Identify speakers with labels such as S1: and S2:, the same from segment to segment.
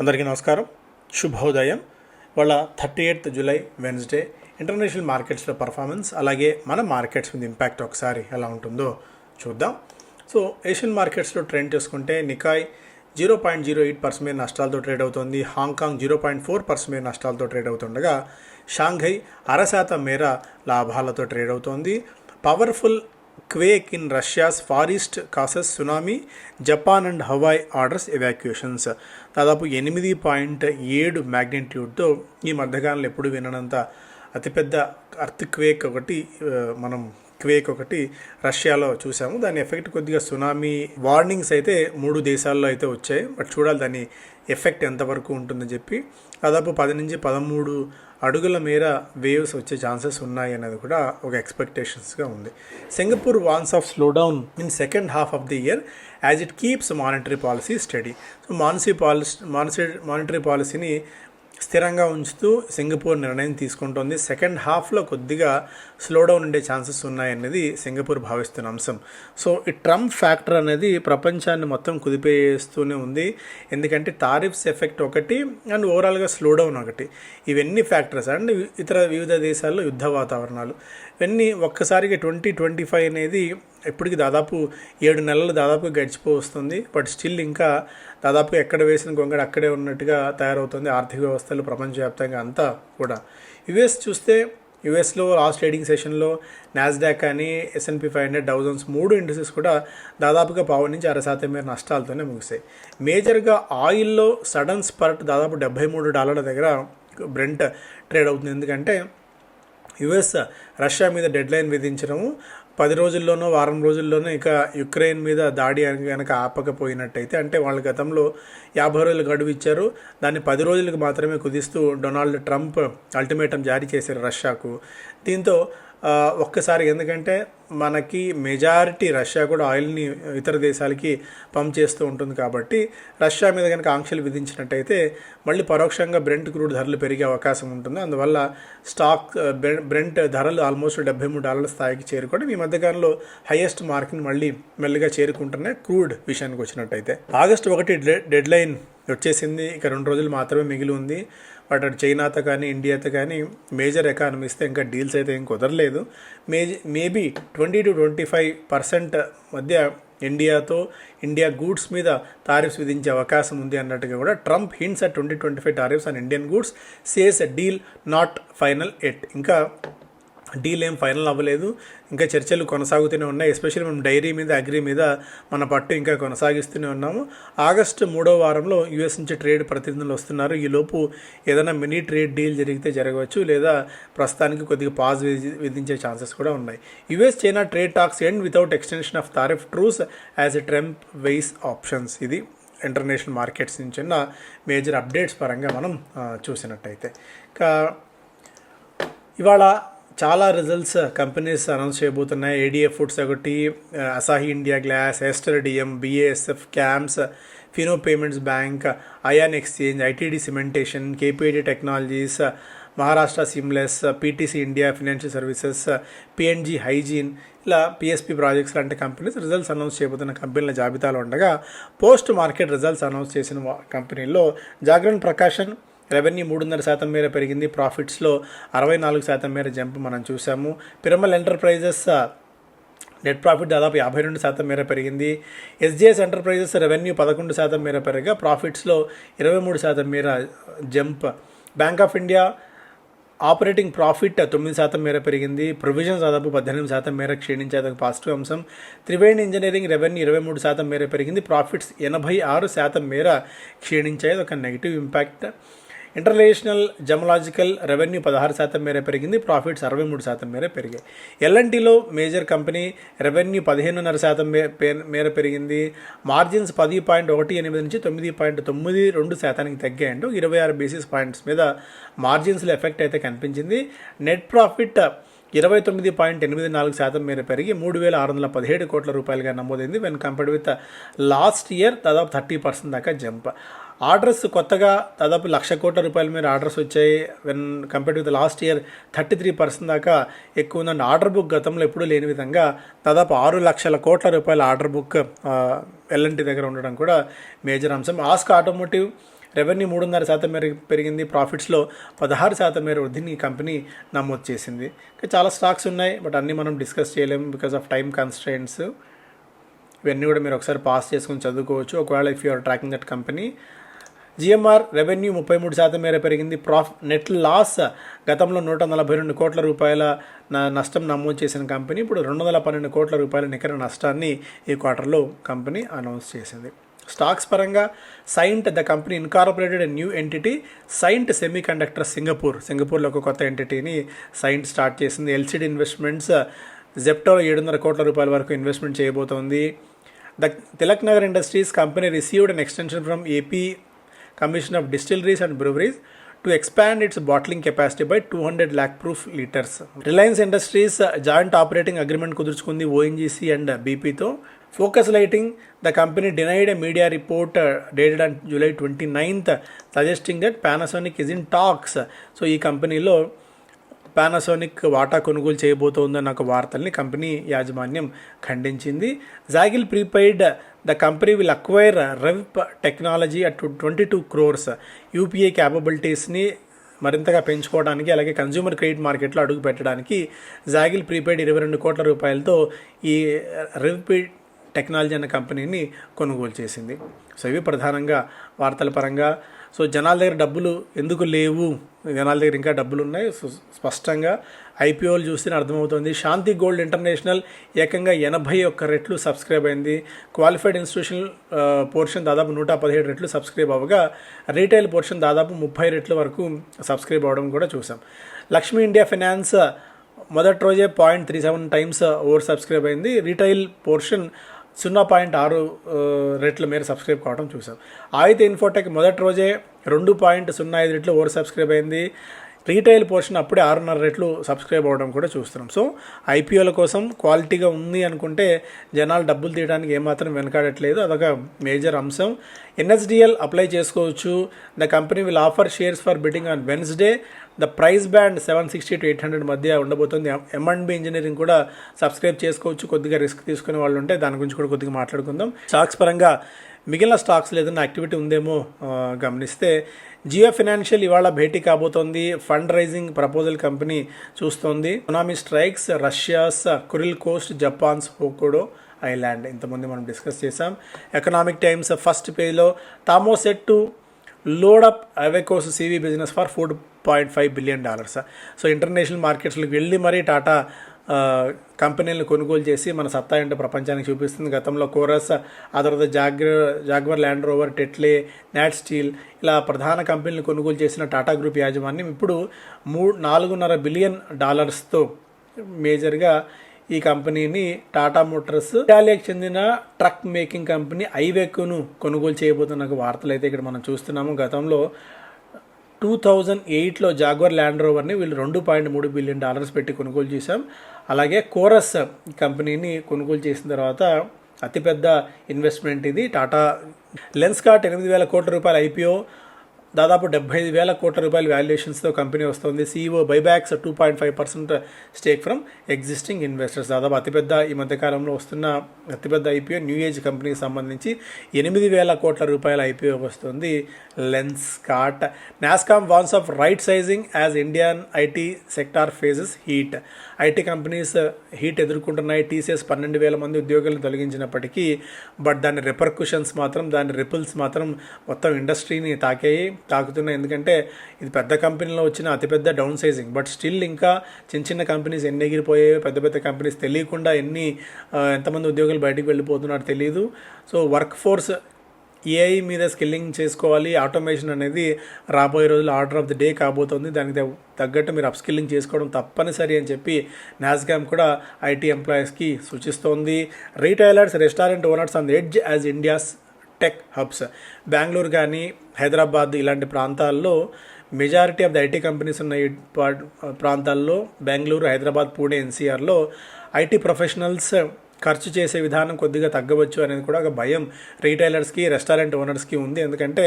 S1: అందరికీ నమస్కారం. శుభోదయం. వాళ్ళ thirty eighth July Wednesday. International మార్కెట్స్లో పర్ఫార్మెన్స్ అలాగే మన మార్కెట్స్ మీద ఇంపాక్ట్ ఒకసారి ఎలా ఉంటుందో చూద్దాం. సో ఏషియన్ మార్కెట్స్లో ట్రెండ్ చూసుకుంటే Nikkei zero point zero eight percent మీద నష్టాలతో ట్రేడ్ అవుతుంది. Hong Kong zero point four percent మీద నష్టాలతో ట్రేడ్ అవుతుండగా షాంఘై అర శాతం మేర లాభాలతో ట్రేడ్ అవుతోంది. Powerful quake in Russia's far east causes tsunami Japan and Hawaii orders evacuations. దాదాపు ఎనిమిది పాయింట్ ఏడు మ్యాగ్నిట్యూడ్తో ఈ మధ్యకాలంలో ఎప్పుడు విననంత అతిపెద్ద అర్త్ క్వేక్ ఒకటి మనం క్వేక్ ఒకటి రష్యాలో చూసాము. దాని ఎఫెక్ట్ కొద్దిగా సునామీ వార్నింగ్స్ అయితే మూడు దేశాల్లో అయితే వచ్చాయి. బట్ చూడాలి దాని ఎఫెక్ట్ ఎంతవరకు ఉంటుందని చెప్పి. దాదాపు పది నుంచి పదమూడు అడుగుల మేర వేవ్స్ వచ్చే ఛాన్సెస్ ఉన్నాయి అనేది కూడా ఒక ఎక్స్పెక్టేషన్స్గా ఉంది. Singapore warns of slow down in second half of the year as it keeps monetary policy steady. So మానిసీ policy మానిసీ మానిటరీ పాలసీని స్థిరంగా ఉంచుతూ సింగపూర్ నిర్ణయం తీసుకుంటోంది. సెకండ్ హాఫ్లో కొద్దిగా స్లో డౌన్ ఉండే ఛాన్సెస్ ఉన్నాయనేది సింగపూర్ భావిస్తున్న అంశం. సో ఈ ట్రంప్ ఫ్యాక్టర్ అనేది ప్రపంచాన్ని మొత్తం కుదిపేస్తూనే ఉంది. ఎందుకంటే టారిఫ్స్ ఎఫెక్ట్ ఒకటి అండ్ ఓవరాల్గా స్లో డౌన్ ఒకటి. ఇవన్నీ ఫ్యాక్టర్స్. అండ్ ఇతర వివిధ దేశాల్లో యుద్ధ వాతావరణాలు. ఇవన్నీ ఒక్కసారిగా ట్వంటీ ట్వంటీ ఫైవ్ అనేది ఇప్పటికి దాదాపు ఏడు నెలలు దాదాపు గడిచిపోస్తుంది బట్ స్టిల్ ఇంకా దాదాపు ఎక్కడ వేసిన గొంగడ అక్కడే ఉన్నట్టుగా తయారవుతుంది ఆర్థిక వ్యవస్థలు ప్రపంచవ్యాప్తంగా అంతా కూడా. యుఎస్ చూస్తే యుఎస్లో లాస్ట్ ట్రేడింగ్ సెషన్లో నాస్డాక్ కానీ S and P five hundred thousands మూడు ఇండస్ట్రీస్ కూడా దాదాపుగా పావు నుంచి అర శాతం మేర నష్టాలతోనే ముగిసాయి మేజర్గా ఆయిల్లో సడన్ స్పర్ట్ దాదాపు డెబ్బై మూడు డాలర్ల దగ్గర బ్రెంట్ ట్రేడ్ అవుతుంది. ఎందుకంటే యుఎస్ రష్యా మీద డెడ్ లైన్ విధించడము పది రోజుల్లోనో వారం రోజుల్లోనో ఇక యుక్రెయిన్ మీద దాడి కనుక ఆపకపోయినట్టయితే అంటే వాళ్ళ గతంలో యాభై రోజులు గడువు ఇచ్చారు. దాన్ని పది రోజులకు మాత్రమే కుదిస్తూ డొనాల్డ్ ట్రంప్ అల్టిమేటం జారీ చేశారు రష్యాకు. దీంతో ఒక్కసారి ఎందుకంటే మనకి మెజారిటీ రష్యా కూడా ఆయిల్ని ఇతర దేశాలకి పంప్ చేస్తూ ఉంటుంది కాబట్టి రష్యా మీద కనుక ఆంక్షలు విధించినట్టయితే మళ్ళీ పరోక్షంగా బ్రెంట్ క్రూడ్ ధరలు పెరిగే అవకాశం ఉంటుంది. అందువల్ల స్టాక్ బ్రె- బ్రెంట్ ధరలు ఆల్మోస్ట్ డెబ్బై మూడు డాలర్ల స్థాయికి చేరుకోవడం ఈ మధ్యకాలంలో హైయెస్ట్ మార్క్ని మళ్ళీ మెల్లిగా చేరుకుంటున్నాయి క్రూడ్ విషయానికి వచ్చినట్టయితే. ఆగస్టు ఒకటి డెడ్ లైన్ వచ్చేసింది. ఇక రెండు రోజులు మాత్రమే మిగిలి ఉంది. అటు చైనాతో కానీ ఇండియాతో కానీ మేజర్ ఎకానమీస్తో ఇంకా డీల్స్ అయితే ఏం కుదరలేదు. Maze maybe twenty two twenty five percent మధ్య ఇండియాతో ఇండియా గూడ్స్ మీద టారిఫ్స్ విధించే అవకాశం ఉంది అన్నట్టుగా కూడా Trump hints at twenty twenty five tariffs and Indian goods says deal not final yet ఇంకా డీల్ ఏం ఫైనల్ అవ్వలేదు. ఇంకా చర్చలు కొనసాగుతూనే ఉన్నాయి. ఎస్పెషల్లీ మనం డైరీ మీద అగ్రి మీద మన పట్టు ఇంకా కొనసాగిస్తూనే ఉన్నాము. ఆగస్టు మూడో వారంలో యూఎస్ నుంచి ట్రేడ్ ప్రతినిధులు వస్తున్నారు. ఈలోపు ఏదైనా మినీ ట్రేడ్ డీల్ జరిగితే జరగవచ్చు లేదా ప్రస్తుతానికి కొద్దిగా పాజ్ విధించే ఛాన్సెస్ కూడా ఉన్నాయి. US China trade talks end without extension of tariff truce as a Trump weighs options. ఇది ఇంటర్నేషనల్ మార్కెట్స్ నుంచి ఉన్న మేజర్ అప్డేట్స్ పరంగా మనం చూసినట్టయితే. ఇవాళ చాలా రిజల్ట్స్ కంపెనీస్ అనౌన్స్ చేయబోతున్నాయి. ఏడిఎఫ్ ఫుడ్స్ ఒకటి Asahi India Glass Ester DM BASF CAMS Fino Payments Bank Ion Exchange ITD Cementation KPIT Technologies Maharashtra Seamless PTC India Financial Services P&G Hygiene ఇలా PSP projects లాంటి companies results announce చేయబోతున్న కంపెనీల జాబితాలో ఉండగా post market results announce చేసిన వా- కంపెనీల్లో Jagran Prakashan revenue మూడున్నర శాతం మేర పెరిగింది. ప్రాఫిట్స్లో అరవై నాలుగు శాతం మేర జంప్ మనం చూసాము పిరమల్ ఎంటర్ప్రైజెస్ నెట్ ప్రాఫిట్ దాదాపు యాభై రెండు శాతం మేర పెరిగింది. ఎస్జిఎస్ ఎంటర్ప్రైజెస్ రెవెన్యూ పదకొండు శాతం మేర పెరగగా ప్రాఫిట్స్లో ఇరవై మూడు శాతం మేర jump. Bank of India operating profit తొమ్మిది శాతం మేర పెరిగింది. ప్రొవిజన్స్ దాదాపు పద్దెనిమిది శాతం మేర క్షీణించేది ఒక పాజిటివ్ అంశం. త్రివేణి ఇంజనీరింగ్ రెవెన్యూ ఇరవై మూడు శాతం మేర పెరిగింది. ప్రాఫిట్స్ ఎనభై ఆరు శాతం మేర క్షీణించేది ఒక negative impact. International gemmological revenue పదహారు శాతం మేర పెరిగింది ప్రాఫిట్స్ అరవై మూడు శాతం మేర పెరిగాయి. ఎల్ఎన్టీలో మేజర్ కంపెనీ రెవెన్యూ పదిహేనున్నర శాతం మేర పెరిగింది. మార్జిన్స్ పది పాయింట్ ఒకటి ఎనిమిది నుంచి తొమ్మిది పాయింట్ తొమ్మిది రెండు శాతానికి తగ్గాయంటూ ఇరవై ఆరు బేసిస్ పాయింట్స్ మీద మార్జిన్స్లో ఎఫెక్ట్ అయితే కనిపించింది. నెట్ ప్రాఫిట్ ఇరవై తొమ్మిది పాయింట్ ఎనిమిది నాలుగు శాతం మేర పెరిగి మూడు వేల ఆరు వందల పదిహేడు కోట్ల రూపాయలుగా నమోదైంది. When compared with last year దాదాపు థర్టీ పర్సెంట్ దాకా జంప్. ఆర్డర్స్ కొత్తగా దాదాపు లక్ష కోట్ల రూపాయల మీద ఆర్డర్స్ వచ్చాయి. When compared the last year thirty three percent దాకా ఎక్కువ ఉందండి. ఆర్డర్ బుక్ గతంలో ఎప్పుడూ లేని విధంగా దాదాపు ఆరు లక్షల కోట్ల రూపాయల ఆర్డర్ బుక్ ఎల్ఎన్టీ దగ్గర ఉండడం కూడా మేజర్ అంశం. ఆస్క్ ఆటోమోటివ్ రెవెన్యూ మూడున్నర శాతం మేర పెరిగింది. ప్రాఫిట్స్లో పదహారు శాతం మేర వృద్ధిని ఈ కంపెనీ నమోదు చేసింది. చాలా స్టాక్స్ ఉన్నాయి బట్ అన్నీ మనం డిస్కస్ చేయలేము బికాస్ ఆఫ్ టైం కన్స్ట్రెంట్స్ ఇవన్నీ కూడా మీరు ఒకసారి పాస్ చేసుకుని చదువుకోవచ్చు. ఒకవేళ if you're tracking that company GMR revenue ముప్పై మూడు శాతం మేర పెరిగింది. ప్రాఫ్ నెట్ లాస్ గతంలో నూట నలభై రెండు కోట్ల రూపాయల నష్టం నమోదు చేసిన కంపెనీ ఇప్పుడు రెండు వందల పన్నెండు కోట్ల రూపాయల నికర నష్టాన్ని ఈ క్వార్టర్లో కంపెనీ అనౌన్స్ చేసింది. స్టాక్స్ పరంగా Cyient the company incorporated new entity Cyient semiconductor Singapore. సింగపూర్లో ఒక కొత్త ఎంటిటీని సైంట్ స్టార్ట్ చేసింది. ఎల్సిడి ఇన్వెస్ట్మెంట్స్ జెప్టోలో ఏడున్నర కోట్ల రూపాయల వరకు ఇన్వెస్ట్మెంట్ చేయబోతోంది. The Tilak Nagar Industries company received an extension from AP commission of distilleries and breweries to expand its bottling capacity by two hundred lakh proof litres Reliance Industries joint operating agreement కుదుర్చుకుంది ONGC and బీపీతో focus lighting the company denied a media report dated and July twenty ninth suggesting that Panasonic is in talks so ఈ కంపెనీలో Panasonic వాటా కొనుగోలు చేయబోతోందన్న ఒక వార్తల్ని company యాజమాన్యం ఖండించింది. Zaggle prepaid the company will acquire rev technology at twenty two crores UPI క్యాపబిలిటీస్ని మరింతగా పెంచుకోవడానికి అలాగే కన్జ్యూమర్ క్రెడిట్ మార్కెట్లో అడుగు పెట్టడానికి జాగిల్ ప్రీపెయిడ్ ఇరవై రెండు కోట్ల రూపాయలతో ఈ రెవ్ టెక్నాలజీ అనే కంపెనీని కొనుగోలు చేసింది. సో ఇవి ప్రధానంగా వార్తల పరంగా. సో జనాల దగ్గర డబ్బులు ఎందుకు లేవు? జనాల దగ్గర ఇంకా డబ్బులు ఉన్నాయి స్పష్టంగా ఐపీఓలు చూస్తేనే అర్థమవుతుంది. శాంతి గోల్డ్ ఇంటర్నేషనల్ ఏకంగా ఎనభై ఒక్క రెట్లు సబ్స్క్రైబ్ అయింది. క్వాలిఫైడ్ ఇన్స్టిట్యూషన్ పోర్షన్ దాదాపు నూట పదిహేడు రెట్లు సబ్స్క్రైబ్ అవ్వగా రీటైల్ పోర్షన్ దాదాపు ముప్పై రెట్ల వరకు సబ్స్క్రైబ్ అవ్వడం కూడా చూసాం లక్ష్మీ ఇండియా ఫైనాన్స్ మొదటి రోజే point three seven times over subscribe అయింది. రీటైల్ పోర్షన్ సున్నా పాయింట్ ఆరు రేట్ల మేర సబ్స్క్రైబ్ కావడం చూసాం ఆయితే ఇన్ఫోటెక్ మొదటి రోజే రెండు పాయింట్ సున్నా ఐదు రేట్లు ఓవర్ సబ్స్క్రైబ్ అయింది. రీటైల్ పోర్షన్ అప్పుడే ఆరున్నర రెట్లు సబ్స్క్రైబ్ అవ్వడం కూడా చూస్తున్నాం. సో ఐపీఎల్ కోసం క్వాలిటీగా ఉంది అనుకుంటే జనాలు డబ్బులు తీయడానికి ఏమాత్రం వెనకాడట్లేదు. అదొక మేజర్ అంశం. ఎన్ఎస్డిఎల్ అప్లై చేసుకోవచ్చు. The company will offer shares for bidding on Wednesday. The price band seven sixty to eight hundred మధ్య ఉండబోతుంది. ఎం అండ్ బి ఇంజనీరింగ్ కూడా సబ్స్క్రైబ్ చేసుకోవచ్చు. కొద్దిగా రిస్క్ తీసుకునే వాళ్ళు ఉంటే దాని గురించి కూడా కొద్దిగా మాట్లాడుకుందాం. స్టాక్స్ పరంగా మిగిలిన స్టాక్స్ ఏదైనా యాక్టివిటీ ఉందేమో గమనిస్తే జియో ఫినాన్షియల్ ఇవాళ భేటీ కాబోతోంది. ఫండ్ రైజింగ్ ప్రపోజల్ కంపెనీ చూస్తోంది. Tsunami strikes Russia's Kuril coast Japan's Hokkaido island. ఇంతమంది మనం డిస్కస్ చేసాం ఎకనామిక్ టైమ్స్ ఫస్ట్ పేజ్లో టామోసెట్ to load up Iveco's CV business for four point five billion dollars. So international మార్కెట్స్లోకి వెళ్ళి మరీ టాటా కంపెనీలను కొనుగోలు చేసి మన సత్తా ఏంటో ప్రపంచానికి చూపిస్తుంది. గతంలో కోరస్ ఆ తర్వాత జాగ్ర Jaguar Land Rover Tetley NatSteel ఇలా ప్రధాన కంపెనీలు కొనుగోలు చేసిన టాటా గ్రూప్ యాజమాన్యం ఇప్పుడు మూడు నాలుగున్నర బిలియన్ డాలర్స్తో మేజర్గా ఈ కంపెనీని టాటా మోటార్స్ ఇటాలియాకి చెందిన ట్రక్ మేకింగ్ కంపెనీ ఐవెక్ను కొనుగోలు చేయబోతున్న వార్తలు అయితే ఇక్కడ మనం చూస్తున్నాము. గతంలో టూ థౌజండ్ ఎయిట్లో జాగ్వర్ ల్యాండ్ రోవర్ని వీళ్ళు రెండు పాయింట్ మూడు బిలియన్ డాలర్స్ పెట్టి కొనుగోలు చేశాం. అలాగే కోరస్ కంపెనీని కొనుగోలు చేసిన తర్వాత అతిపెద్ద ఇన్వెస్ట్మెంట్ ఇది. టాటా లెన్స్కాట్ ఎనిమిది వేల కోట్ల రూపాయల ఐపీఓ దాదాపు డెబ్బై ఐదు వేల కోట్ల రూపాయల వాల్యుయేషన్స్తో కంపెనీ వస్తుంది. CEO buybacks two point five percent stake from existing investors దాదాపు అతిపెద్ద ఈ మధ్యకాలంలో వస్తున్న అతిపెద్ద ఐపీఓ న్యూ ఏజ్ కంపెనీకి సంబంధించి ఎనిమిది వేల కోట్ల రూపాయల ఐపీఓ వస్తుంది Lenskart. NASSCOM warns of right sizing as Indian IT sector faces heat IT companies heat ఎదుర్కొంటున్నాయి. TCS పన్నెండు వేల మంది ఉద్యోగులను తొలగించినప్పటికీ బట్ దాని రిపర్కుషన్స్ మాత్రం దాని రిపుల్స్ మాత్రం మొత్తం ఇండస్ట్రీని తాకాయి. తాకుతున్నాయి ఎందుకంటే ఇది పెద్ద కంపెనీలో వచ్చిన అతిపెద్ద డౌన్ సైజింగ్ బట్ స్టిల్ ఇంకా చిన్న చిన్న కంపెనీస్ ఎన్ని ఎగిరిపోయాయో పెద్ద పెద్ద కంపెనీస్ తెలియకుండా ఎన్ని ఎంతమంది ఉద్యోగులు బయటకు వెళ్ళిపోతున్నారో తెలియదు సో వర్క్ ఫోర్స్ ఏఐ మీద స్కిల్లింగ్ చేసుకోవాలి. ఆటోమేషన్ అనేది రాబోయే రోజుల్లో ఆర్డర్ ఆఫ్ ది డే కాబోతోంది. దానికి తగ్గట్టు మీరు అప్స్కిల్లింగ్ చేసుకోవడం తప్పనిసరి అని చెప్పి నాస్గామ్ కూడా ఐటీ ఎంప్లాయీస్కి సూచిస్తోంది. Retailers restaurant owners on edge as India's tech hubs. Bengaluru కానీ హైదరాబాద్ ఇలాంటి ప్రాంతాల్లో majority of the IT companies ఉన్న ఈ ప్రాంతాల్లో బెంగళూరు హైదరాబాద్ పూణే ఎన్సీఆర్లో ఐటీ ప్రొఫెషనల్స్ ఖర్చు చేసే విధానం కొద్దిగా తగ్గవచ్చు అనేది కూడా ఒక భయం. రీటైలర్స్కి రెస్టారెంట్ ఓనర్స్కి ఉంది. ఎందుకంటే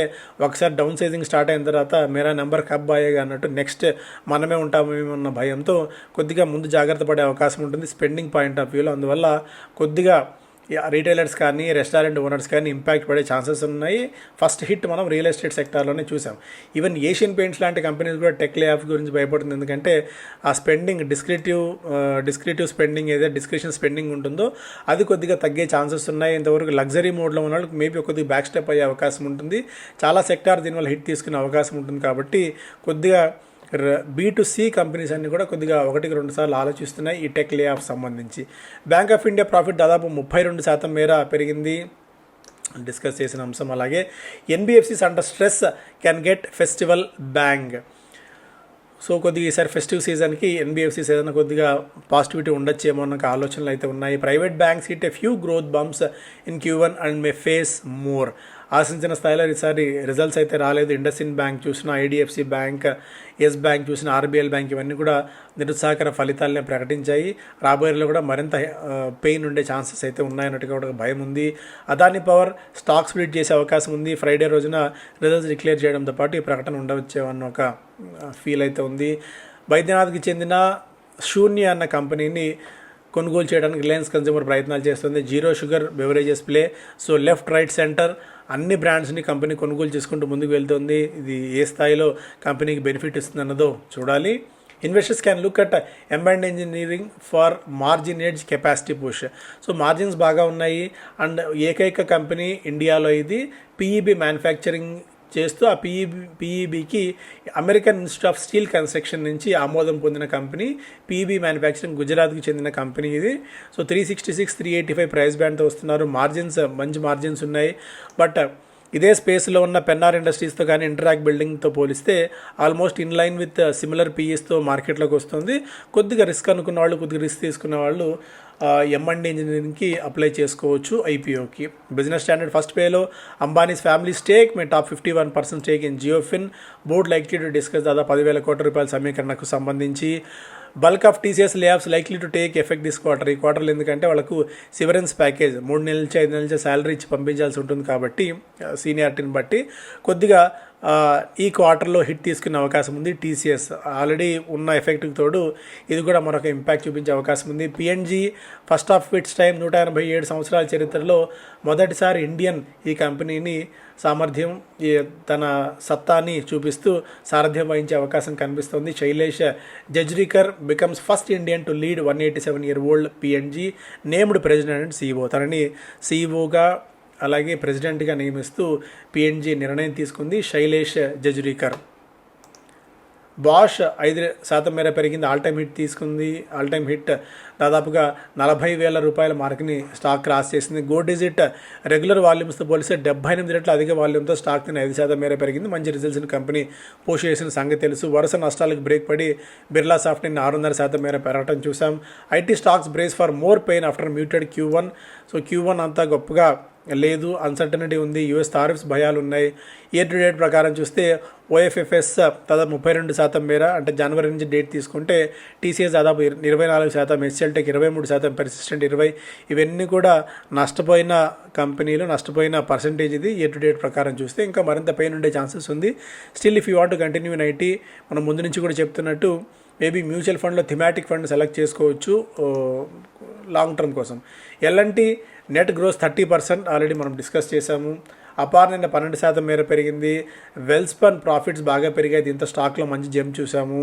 S1: ఒకసారి డౌన్ సైజింగ్ స్టార్ట్ అయిన తర్వాత మేరా నెంబర్ కబ్ అయ్యేగా అన్నట్టు నెక్స్ట్ మనమే ఉంటామేమో అన్న భయంతో కొద్దిగా ముందు జాగ్రత్త పడే అవకాశం ఉంటుంది స్పెండింగ్ పాయింట్ ఆఫ్ వ్యూలో అందువల్ల కొద్దిగా రీటైలర్స్ కానీ రెస్టారెంట్ ఓనర్స్ కానీ ఇంపాక్ట్ పడే ఛాన్సెస్ ఉన్నాయి. ఫస్ట్ హిట్ మనం రియల్ ఎస్టేట్ సెక్టార్లోనే చూసాం. ఈవెన్ ఏషియన్ పెయింట్స్ లాంటి కంపెనీస్ కూడా టెక్ లే ఆఫ్ గురించి భయపడుతుంది. ఎందుకంటే ఆ స్పెండింగ్ డిస్క్రిటివ్ డిస్క్రిటివ్ స్పెండింగ్ ఏదైతే డిస్క్రిప్షన్ స్పెండింగ్ ఉంటుందో అది కొద్దిగా తగ్గే ఛాన్సెస్ ఉన్నాయి. ఇంతవరకు లగ్జరీ మోడ్లో ఉన్న వాళ్ళకి మేబీ కొద్దిగా బ్యాక్ స్టెప్ అయ్యే అవకాశం ఉంటుంది. చాలా సెక్టార్ దీనివల్ల హిట్ తీసుకునే అవకాశం ఉంటుంది. కాబట్టి కొద్దిగా బీ టు సి కంపెనీస్ అన్ని కూడా కొద్దిగా ఒకటికి రెండు సార్లు ఆలోచిస్తున్నాయి ఈ టెక్ లే ఆఫ్ సంబంధించి. బ్యాంక్ ఆఫ్ ఇండియా ప్రాఫిట్ దాదాపు ముప్పై రెండు శాతం మేర పెరిగింది. డిస్కస్ చేసిన అంశం అలాగే NBFCs under stress can get festival bank so కొద్దిగా ఈసారి ఫెస్టివ్ సీజన్కి ఎన్బిఎఫ్సిస్ ఏదైనా కొద్దిగా పాజిటివిటీ ఉండొచ్చేమో అన్న ఆలోచనలు అయితే ఉన్నాయి. Private banks hit a few growth bumps in Q one and may face more. ఆశించిన స్థాయిలో ఈసారి రిజల్ట్స్ అయితే రాలేదు. ఇండస్ఇన్ బ్యాంక్ చూసిన ఐడిఎఫ్సి బ్యాంక్ ఎస్ బ్యాంక్ చూసిన ఆర్బీఎల్ బ్యాంక్ ఇవన్నీ కూడా నిరుత్సాహకర ఫలితాలనే ప్రకటించాయి. రాబోయేలో కూడా మరింత పెయిన్ ఉండే ఛాన్సెస్ అయితే ఉన్నాయన్నట్టుగా కూడా భయం ఉంది. అదాని పవర్ స్టాక్ స్ప్లిట్ చేసే అవకాశం ఉంది. ఫ్రైడే రోజున రిజల్ట్స్ డిక్లేర్ చేయడంతో పాటు ఈ ప్రకటన ఉండవచ్చేమన్న ఒక ఫీల్ అయితే ఉంది. బైద్యనాథ్కి చెందిన శూన్య అన్న కంపెనీని కొనుగోలు చేయడానికి రిలయన్స్ కన్జ్యూమర్ ప్రయత్నాలు చేస్తుంది. Zero sugar beverages play so left right centre అన్ని బ్రాండ్స్ని కంపెనీ కొనుగోలు చేసుకుంటూ ముందుకు వెళ్తుంది. ఇది ఏ స్థాయిలో కంపెనీకి బెనిఫిట్ ఇస్తుంది అన్నదో చూడాలి. Investors can look at ఎంబైండ్ engineering for margin edge capacity push. So margins బాగా ఉన్నాయి. అండ్ ఏకైక కంపెనీ ఇండియాలో ఇది. పీఈబీ మ్యానుఫ్యాక్చరింగ్ చేస్తూ ఆ PE పిఈబికి American Institute of Steel Construction నుంచి ఆమోదం పొందిన కంపెనీ పీబీ మ్యానుఫ్యాక్చరింగ్ గుజరాత్కి చెందిన కంపెనీ ఇది. So three sixty six three eighty five price బ్యాండ్తో వస్తున్నారు. మార్జిన్స్ మంచి మార్జిన్స్ ఉన్నాయి. బట్ ఇదే స్పేస్లో ఉన్న పెన్నార్ ఇండస్ట్రీస్తో కానీ ఇంటరాక్ బిల్డింగ్తో పోలిస్తే almost in line with similar పీఈస్తో మార్కెట్లోకి వస్తుంది. కొద్దిగా రిస్క్ అనుకున్న వాళ్ళు కొద్దిగా రిస్క్ తీసుకున్న వాళ్ళు ఎంఎండి ఇంజనీరింగ్కి అప్లై చేసుకోవచ్చు ఐపీఓకి బిజినెస్ స్టాండర్డ్ ఫస్ట్ పేలో Ambanis family stake may top fifty one percent stake in JioFin board likely to discuss దాదాపు పదివేల కోట్ల రూపాయల సమీకరణకు సంబంధించి. Bulk of TCS layoffs likely to take effect this quarter ఈ క్వార్టర్లు ఎందుకంటే వాళ్ళకు సివరెన్స్ ప్యాకేజ్ మూడు నెలల నుంచి ఐదు నెలల నుంచి శాలరీ ఇచ్చి పంపించాల్సి ఉంటుంది కాబట్టి సీనియారిటీని బట్టి కొద్దిగా ఈ క్వార్టర్లో హిట్ తీసుకునే అవకాశం ఉంది టీసీఎస్ ఆల్రెడీ ఉన్న ఎఫెక్ట్కి తోడు ఇది కూడా మరొక ఇంపాక్ట్ చూపించే అవకాశం ఉంది. P and G first of its time నూట ఎనభై ఏడు సంవత్సరాల చరిత్రలో మొదటిసారి ఇండియన్ ఈ కంపెనీని సామర్థ్యం తన సత్తాని చూపిస్తూ సారథ్యం వహించే అవకాశం కనిపిస్తోంది. Shailesh Jejurikar becomes first Indian to lead one eighty seven year old P and G named president and CEO తనని సీఈఓగా అలాగే ప్రెసిడెంట్గా నియమిస్తూ పిఎన్జీ నిర్ణయం తీసుకుంది శైలేష్ జజ్రీకర్. బాష్ ఐదు శాతం మేర పెరిగింది. ఆల్ టైమ్ హిట్ తీసుకుంది. ఆల్ టైమ్ హిట్ దాదాపుగా నలభై వేల రూపాయల మార్క్ని స్టాక్ క్రాస్ చేసింది. గో డిజిట్ రెగ్యులర్ వాల్యూమ్స్తో పోలిస్తే డెబ్బై ఎనిమిది రెట్లు అధిక వాల్యూమ్తో స్టాక్ తిన ఐదు శాతం మేర పెరిగింది. మంచి రిజల్ట్స్ని కంపెనీ పోస్ట్ చేసిన సంగతి తెలుసు. వరుస నష్టాలకు బ్రేక్ పడి బిర్లా సాఫ్ట్ నిన్న ఆరున్నర శాతం మేర పెరగటం చూసాం IT stocks brace for more pain after muted Q one so Q one అంతా గొప్పగా లేదు. అన్సర్టనిటీ ఉంది. యూఎస్ టారిఫ్స్ భయాలు ఉన్నాయి ఇయర్ టు డేట్ ప్రకారం చూస్తే ఓఎఫ్ఎఫ్ఎస్ దాదాపు ముప్పై రెండు శాతం మేర అంటే జనవరి నుంచి డేట్ తీసుకుంటే టీసీఎస్ దాదాపు ఇరవై నాలుగు శాతం హెచ్ఎల్టెక్ ఇరవై మూడు శాతం పెర్సిస్టెంట్ ఇరవై. ఇవన్నీ కూడా నష్టపోయిన కంపెనీలు నష్టపోయిన పర్సంటేజ్ ఇది. ఇయర్ టు డేట్ ప్రకారం చూస్తే ఇంకా మరింత పెయిన్ ఉండే ఛాన్సెస్ ఉంది. Still if you want continue in IT మనం ముందు నుంచి కూడా చెప్తున్నట్టు మేబీ మ్యూచువల్ ఫండ్లో థిమాటిక్ ఫండ్ సెలెక్ట్ చేసుకోవచ్చు లాంగ్ టర్మ్ కోసం. L and T net growth thirty percent already మనం డిస్కస్ చేసాము అపార్ నిన్న పన్నెండు శాతం మేర పెరిగింది. వెల్స్పన్ ప్రాఫిట్స్ బాగా పెరిగాయి. దీంతో స్టాక్లో మంచి జెమ్ చూసాము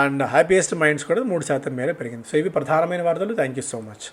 S1: అండ్ హ్యాపీయెస్ట్ మైండ్స్ కూడా మూడు శాతం మేర పెరిగింది. సో ఇవి ప్రధానమైన వార్తలు. Thank you so much.